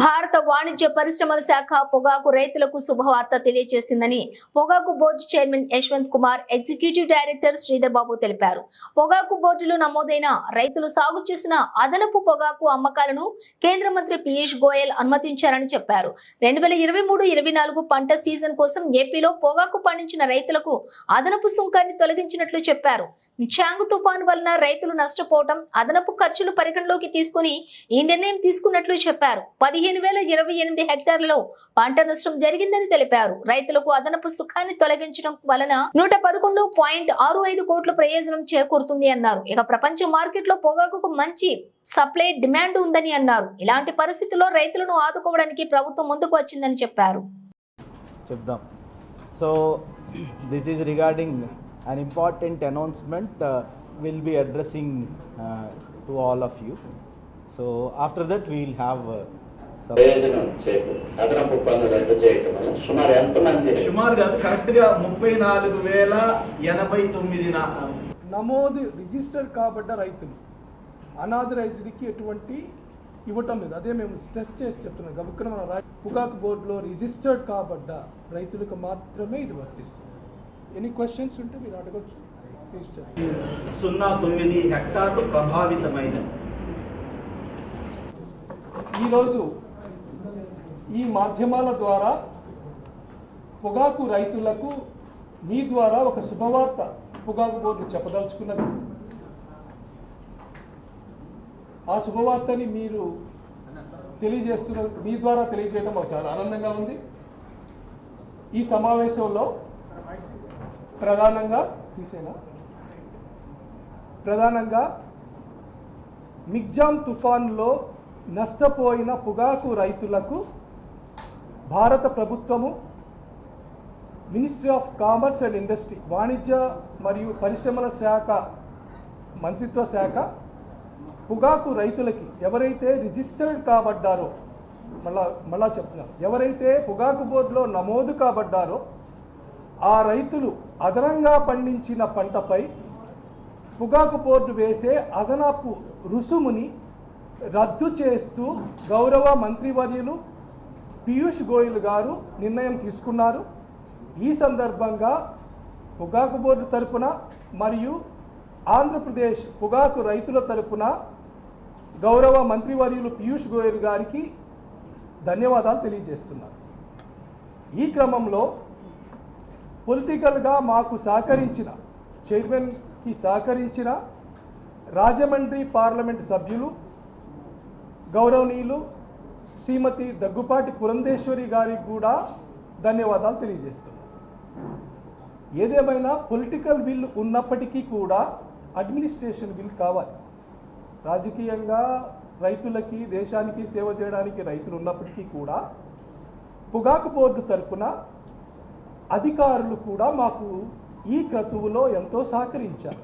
భారత వాణిజ్య పరిశ్రమల శాఖ పొగాకు రైతులకు శుభవార్త తెలియజేసిందని పొగాకు board chairman Yashwant Kumar executive director Sridhar Babu తెలిపారు. పొగాకు బోర్డులో నమోదైన రైతులు సాగు చేసిన అదనపు పొగాకు అమ్మకాలను కేంద్ర మంత్రి పీయూష్ గోయల్ అనుమతించారని చెప్పారు. రెండు వేల ఇరవై మూడు ఇరవై నాలుగు పంట సీజన్ కోసం ఏపీలో పొగాకు పండించిన రైతులకు అదనపు సుంకాన్ని తొలగించినట్లు చెప్పారు. చాంగు తుఫాను వలన రైతులు నష్టపోవడం అదనపు ఖర్చులు పరిగణలోకి తీసుకుని ఈ నిర్ణయం తీసుకున్నట్లు చెప్పారు. పదిహేను వేల ఇరవై ఎనిమిది హెక్టార్లలో పంట నష్టం జరిగిందని తెలిపారు. రైతులకు అదనపు సుఖాన్ని తొలగించడం వలన నూట పదకొండు పాయింట్ ఆరు ఐదు కోట్ల ప్రయోజనం చేకూరుతుంది అన్నారు. ఇక ప్రపంచ మార్కెట్లో పొగాకు మంచి సప్లై డిమాండ్ ఉందని అన్నారు. ఇలాంటి పరిస్థితుల్లో రైతులను ఆదుకోవడానికి ప్రభుత్వం ముందుకు వచ్చిందని చెప్పారు. చెప్దాం. So this is regarding an important announcement will be addressing to all of you so after that we'll have ప్రయోజనం చేకూరు. అదనపు పన్ను రద్దు చేయటం వల్ల సుమారు ఎంతమంది సుమారుగా కరెక్ట్గా ముప్పై నాలుగు వేల ఎనభై తొమ్మిది నమోదు రిజిస్టర్ కాబడ్డ రైతులు. అనాథరైజ్డ్కి ఎటువంటి ఇవ్వటం లేదు. అదే మేము స్ట్రెస్ చేసి చెప్తున్నాం. గబుక్కున మన రా పొగాకు బోర్డులో రిజిస్టర్డ్ కాబడ్డ రైతులకు మాత్రమే ఇది వర్తిస్తుంది. ఎనీ క్వశ్చన్స్ ఉంటే మీరు అడగచ్చు. సున్నా తొమ్మిది హెక్టార్లు ప్రభావితమైనవి. ఈరోజు ఈ మాధ్యమాల ద్వారా పొగాకు రైతులకు మీ ద్వారా ఒక శుభవార్త పొగాకు బోర్డు చెప్పదలుచుకున్నది. ఆ శుభవార్తని మీరు తెలియజేస్తున్న మీ ద్వారా తెలియజేయడం మాకు చాలా ఆనందంగా ఉంది. ఈ సమావేశంలో ప్రధానంగా తీసేనా? ప్రధానంగా మిగ్జాం తుఫాన్లో నష్టపోయిన పొగాకు రైతులకు భారత ప్రభుత్వము ministry of commerce and industry వాణిజ్య మరియు పరిశ్రమల శాఖ మంత్రిత్వ శాఖ పొగాకు రైతులకి ఎవరైతే రిజిస్టర్డ్ కాబడ్డారో మళ్ళా మళ్ళా చెప్తున్నాను ఎవరైతే పొగాకు బోర్డులో నమోదు కాబడ్డారో ఆ రైతులు అదనంగా పండించిన పంటపై పొగాకు బోర్డు వేసే అదనపు రుసుముని రద్దు చేస్తూ గౌరవ మంత్రివర్యులు పీయూష్ గోయల్ గారు నిర్ణయం తీసుకున్నారు. ఈ సందర్భంగా పొగాకు బోర్డు తరపున మరియు ఆంధ్రప్రదేశ్ పొగాకు రైతుల తరపున గౌరవ మంత్రివర్యులు పీయూష్ గోయల్ గారికి ధన్యవాదాలు తెలియజేస్తున్నారు. ఈ క్రమంలో పొలిటికల్గా మాకు సహకరించిన చైర్మన్కి సహకరించిన రాజమండ్రి పార్లమెంట్ సభ్యులు గౌరవనీయులు శ్రీమతి దగ్గుపాటి పురంధేశ్వరి గారికి కూడా ధన్యవాదాలు తెలియజేస్తున్నాను ఏదేమైనా పొలిటికల్ విల్ ఉన్నప్పటికీ కూడా అడ్మినిస్ట్రేషన్ విల్ కావాలి. రాజకీయంగా రైతులకి దేశానికి సేవ చేయడానికి రైతులు ఉన్నప్పటికీ కూడా పొగాకు బోర్డు తరపున అధికారులు కూడా మాకు ఈ క్రతువులో ఎంతో సహకరించారు.